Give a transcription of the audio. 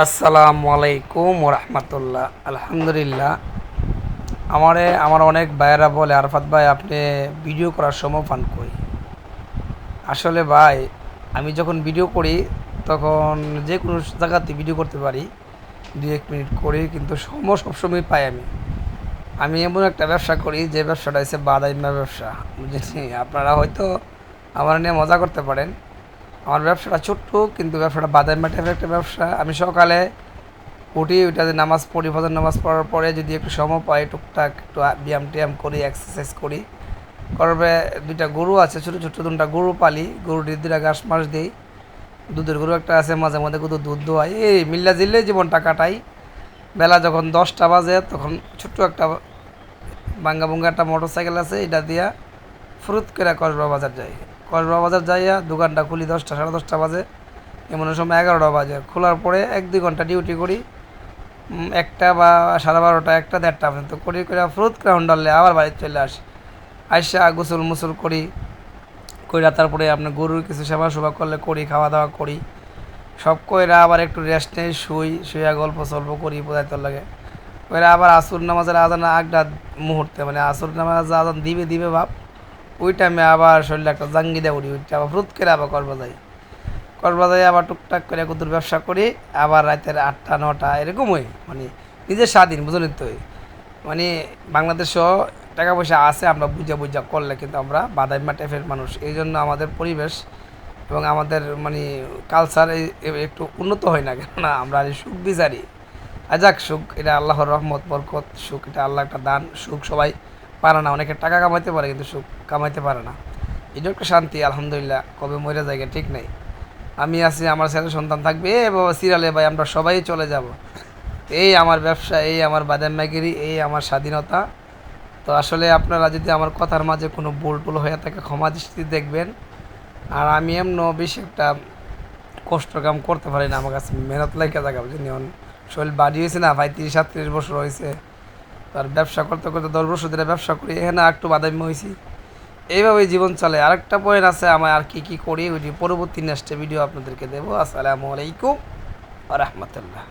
আসসালামু আলাইকুম রহমতুল্লাহ আলহামদুলিল্লাহ। আমারে, আমার অনেক ভাইয়েরা বলে, আরফাত ভাই, আপনি ভিডিও করার সময় পান কই? আসলে ভাই, আমি যখন ভিডিও করি, তখন যে কোনো জায়গাতে ভিডিও করতে পারি। দু এক মিনিট করি, কিন্তু সময় সবসময় পাই আমি। আমি এমন একটা ব্যবসা করি, যে ব্যবসাটা হচ্ছে বাদাইমা ব্যবসা। বুঝেছি আপনারা হয়তো আমার নিয়ে মজা করতে পারেন। আমার ব্যবসাটা ছোট্ট, কিন্তু ব্যবসাটা বাদাইমা মাঠের একটা ব্যবসা। আমি সকালে উঠি ওইটাতে নামাজ পড়ি, ফজর নামাজ পড়ার পরে যদি একটু সময় পাই, টুকটাক একটু ব্যায়াম ট্যায়াম করি এক্সারসাইজ করি। করবে দুইটা গরু আছে, ছোটো ছোটো, দুটা গরু পালি। গরুটির দুটা ঘাস মাস দিই। দুধের গরু একটা আছে, মাঝে মাঝে কত দুধ দোয়াই। এই মিল্লা জিল্লে জীবনটা কাটাই। বেলা যখন দশটা বাজে, তখন ছোট্ট একটা বাঙ্গা বুঙ্গা একটা মোটর সাইকেল আছে, এটা দিয়া ফুরুত করে কসবা বাজার যাই। কসবা বাজার যাইয়া দোকানটা খুলি দশটা, সাড়ে দশটা বাজে। এমন সময় এগারোটা বাজে। খোলার পরে এক, দুই ঘণ্টা ডিউটি করি। একটা বা সাড়ে বারোটা, একটা দেড়টা পর্যন্ত করি করে ফ্রুত ক্রাউন্ড ডাললে আবার বাড়ি চলে আসি। আইসা গোসল মুসল করি। কইরা তারপরে আপনার গরুর কিছু সেবা সেবা করলে করি খাওয়া দাওয়া করি। সব কইরা আবার একটু রেস্ট নেই, শুই শুয়ে গল্প সল্প করি, বোঝাইতে লাগে। কইরা আবার আসর নামাজের আজান আগটা মুহূর্তে মানে আসর নামাজ আজান দিবে দিবে ভাব। ওই টাইমে আবার শরীরে একটা জাঙ্গি দেয় উড়ি ওইটা আবার ফ্রুত করে আবার করবা যাই করবা যাই আবার টুকটাক করে কুতুর ব্যবসা করি, আবার রাতের আটটা, নটা এরকম এরকমই। মানে নিজের স্বাধীন, বুঝলেন তো? মানে বাংলাদেশও টাকা পয়সা আছে, আমরা বুঝা বুঝা করলে কিন্তু আমরা বাদাইমা টাইপের মানুষ। এই জন্য আমাদের পরিবেশ এবং আমাদের মানে কালচার একটু উন্নত হয় না, কেননা আমরা সুখ বিচারি। আজাক সুখ, এটা আল্লাহর রহমত, বরকত, সুখ, এটা আল্লাহ একটা দান, সুখ সবাই পারে না, অনেকে টাকা কামাইতে পারে কিন্তু সুখ কামাইতে পারে না। এটা একটা শান্তি, আলহামদুলিল্লাহ, কবে মরে যায় ঠিক নেই। আমি আছি, আমার ছেলে সন্তান থাকবে, এ বাবা সিরালে ভাই, আমরা সবাই চলে যাব। এই আমার ব্যবসা, এই আমার বাদাম ম্যাগিরি এই আমার স্বাধীনতা। তো আসলে আপনারা যদি আমার কথার মাঝে কোনো ভুল টুল হয়ে থাকে, ক্ষমা দৃষ্টি দেখবেন। আর আমি এমন বেশি একটা কষ্ট কাম করতে পারি না, আমার কাছে মেহনত লাগে থাকা বুঝলি শরীর বাড়ি হয়েছে না, ভাই, তিরিশ সাতত্রিশ বছর হয়েছে। আর ব্যবসা করতে করতে দশ বছর ধরে ব্যবসা করি, এখানে একটু বাদামি হয়েছি। এইভাবেই জীবন চলে। আরেকটা পয়েন্ট আছে আমার আর কি কি করি, ওইটি পরবর্তী নেক্সট ভিডিও আপনাদেরকে দেবো। আসসালামু আলাইকুম রহমতুল্লাহ।